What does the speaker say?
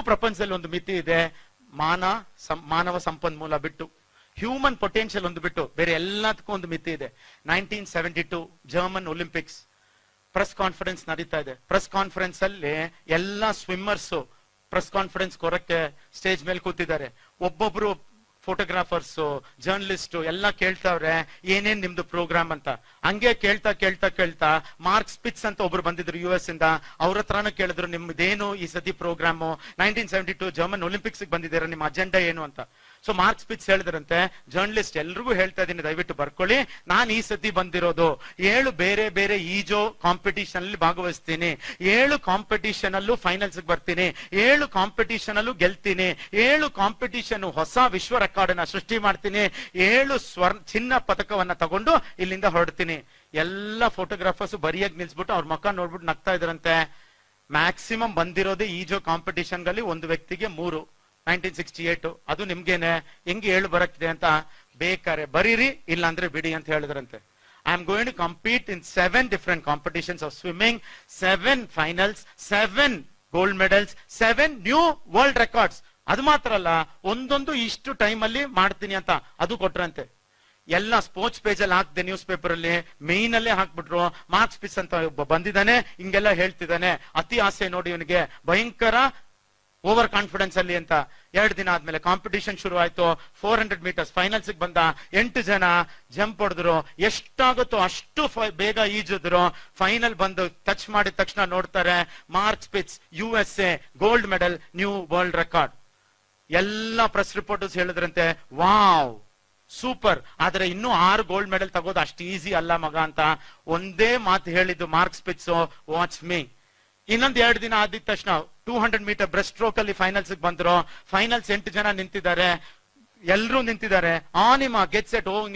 ಪ್ರಪಂಚದಲ್ಲಿ ಒಂದು ಮಿತಿ ಇದೆ. ಮಾನ ಮಾನವ ಸಂಪನ್ಮೂಲ ಬಿಟ್ಟು ಹ್ಯೂಮನ್ ಪೊಟೆನ್ಷಿಯಲ್ ಒಂದು ಬಿಟ್ಟು, ಬೇರೆ ಎಲ್ಲದಕ್ಕೂ ಒಂದು ಮಿತಿ ಇದೆ. Nineteen seventy two German Olympics press conference ನಡೀತಾ ಇದೆ. ಪ್ರೆಸ್ ಕಾನ್ಫರೆನ್ಸ್ ಅಲ್ಲಿ ಎಲ್ಲಾ ಸ್ವಿಮ್ಮರ್ಸ್ ಪ್ರೆಸ್ ಕಾನ್ಫರೆನ್ಸ್ ಕೊರಕ್ಕೆ ಸ್ಟೇಜ್ ಮೇಲೆ ಕೂತಿದ್ದಾರೆ. ಒಬ್ಬೊಬ್ರು ಫೋಟೋಗ್ರಾಫರ್ಸ್ ಜರ್ನಲಿಸ್ಟ್ ಎಲ್ಲ ಕೇಳ್ತಾವ್ರೆ, ಏನೇನ್ ನಿಮ್ದು ಪ್ರೋಗ್ರಾಮ್ ಅಂತ. ಹಂಗೆ ಕೇಳ್ತಾ ಕೇಳ್ತಾ ಕೇಳ್ತಾ ಮಾರ್ಕ್ ಸ್ಪಿಟ್ಸ್ ಅಂತ ಒಬ್ರು ಬಂದಿದ್ರು ಯು ಎಸ್ ಇಂದ. ಅವ್ರ ಹತ್ರನೂ ಕೇಳಿದ್ರು ನಿಮ್ದೇನು ಈ ಸತಿ programme nineteen seventy two German Olympics ಬಂದಿದ್ದೀರಾ? ನಿಮ್ಮ ಅಜೆಂಡಾ ಏನು? ಅಂತ. ಸೊ ಮಾರ್ಕ್ ಸ್ಪಿಟ್ಸ್ ಹೇಳಿದ್ರಂತೆ. ಜರ್ನಲಿಸ್ಟ್ ಎಲ್ರಿಗೂ ಹೇಳ್ತಾ ಇದೀನಿ ದಯವಿಟ್ಟು ಬರ್ಕೊಳ್ಳಿ. ನಾನು ಈ ಸತಿ ಬಂದಿರೋದು. ಏಳು ಬೇರೆ ಬೇರೆ ಈಜೋ ಕಾಂಪಿಟಿಷನ್ ಅಲ್ಲಿ ಭಾಗವಹಿಸ್ತೀನಿ. ಏಳು ಕಾಂಪಿಟಿಷನ್ ಅಲ್ಲೂ ಫೈನಲ್ಸ್ ಬರ್ತೀನಿ. ಏಳು ಕಾಂಪಿಟಿಷನ್ ಅಲ್ಲೂ ಗೆಲ್ತೀನಿ. ಏಳು ಕಾಂಪಿಟಿಷನ್ ಹೊಸ ವಿಶ್ವ ರೆಕಾರ್ಡ್ ಸೃಷ್ಟಿ ಮಾಡ್ತೀನಿ. ಏಳು ಸ್ವರ್ಣ, ಚಿನ್ನ ಪದಕವನ್ನ ತಗೊಂಡು ಇಲ್ಲಿಂದ ಹೊರಡ್ತೀನಿ. ಎಲ್ಲ ಫೋಟೋಗ್ರಾಫರ್ಸ್ ಬರಿಯಾಗಿ ನಿಲ್ಸ್ಬಿಟ್ಟು ಅವ್ರ ಮಕ್ಕ ನೋಡ್ಬಿಟ್ಟು ನಗ್ತಾ ಇದ್ರಂತೆ. ಮ್ಯಾಕ್ಸಿಮಮ್ ಬಂದಿರೋದೇ ಈಜೋ ಕಾಂಪಿಟೇಷನ್ಗಳಲ್ಲಿ ಒಂದು ವ್ಯಕ್ತಿಗೆ ಮೂರು ನೈನ್ಟೀನ್ ಸಿಕ್ಸ್ಟಿ ಏಟ್ ಅದು ನಿಮ್ಗೇನೆ. ಹೆಂಗೆ ಏಳು ಬರಕ್ತಿದೆ ಅಂತ ಬೇಕಾರೆ ಬರೀರಿ ಇಲ್ಲ ಅಂದ್ರೆ ಬಿಡಿ ಅಂತ ಹೇಳಿದ್ರಂತೆ. I am going to compete in seven different competitions of swimming seven finals seven gold medals seven new world records ಅದು ಮಾತ್ರ ಅಲ್ಲ, ಒಂದೊಂದು ಇಷ್ಟು ಟೈಮ್ ಅಲ್ಲಿ ಮಾಡ್ತೀನಿ ಅಂತ, ಅದು ಕೊಟ್ರಂತೆ. ಎಲ್ಲ ಸ್ಪೋರ್ಟ್ಸ್ ಪೇಜ್ ಅಲ್ಲಿ ನ್ಯೂಸ್ ಪೇಪರ್ ಅಲ್ಲಿ ಮೇನ್ ಅಲ್ಲೇ ಹಾಕ್ಬಿಟ್ರು ಮಾರ್ಕ್ಸ್ ಪಿಸ್ ಅಂತ ಒಬ್ಬ ಬಂದಿದ್ದಾನೆ, ಹಿಂಗೆಲ್ಲ ಹೇಳ್ತಿದ್ದಾನೆ. ಅತಿ ಆಸೆ ನೋಡಿ ಇವನಿಗೆ ಭಯಂಕರ ಓವರ್ ಕಾನ್ಫಿಡೆನ್ಸ್ ಅಲ್ಲಿ ಅಂತ. ಎರಡು ದಿನ ಆದ್ಮೇಲೆ ಕಾಂಪಿಟೇಷನ್ ಶುರು ಆಯ್ತು ಫೋರ್ ಹಂಡ್ರೆಡ್ ಮೀಟರ್ಸ್ ಫೈನಲ್ಸ್ ಬಂದ, ಎಂಟು ಜನ ಜಂಪ್ ಹೊಡೆದ್ರು. ಎಷ್ಟಾಗುತ್ತೋ ಅಷ್ಟು ಬೇಗ ಈಜಿದ್ರು. ಫೈನಲ್ ಬಂದು ಟಚ್ ಮಾಡಿದ ತಕ್ಷಣ ನೋಡ್ತಾರೆ Mark Spitz U S A gold medal new world record ಎಲ್ಲ ಪ್ರೆಸ್ ರಿಪೋರ್ಟರ್ಸ್ ಹೇಳಿದ್ರಂತೆ, ವಾವ್, ಸೂಪರ್. ಆದ್ರೆ ಇನ್ನೂ ಆರು ಗೋಲ್ಡ್ ಮೆಡಲ್ ತಗೋದು ಅಷ್ಟು ಈಸಿ ಅಲ್ಲ ಮಗ ಅಂತ ಒಂದೇ ಮಾತು ಹೇಳಿದ್ದು ಮಾರ್ಕ್ಸ್ ಸ್ಪಿಟ್ಸ್ ವಾಚ್ ಮೀ ಇನ್ನೊಂದ್ ಎರಡು ದಿನ ಆದ ತಕ್ಷಣ two hundred metre breaststroke ಅಲ್ಲಿ ಫೈನಲ್ಸ್ ಬಂದ್ರು. ಫೈನಲ್ಸ್ ಎಂಟು ಜನ ನಿಂತಿದ್ದಾರೆ. ಎಲ್ರೂ ನಿಂತಿದ್ದಾರೆ. ಆನಿಮಾ ಗೆಟ್ಸ್ ಎಟ್ ಹೋಗಿ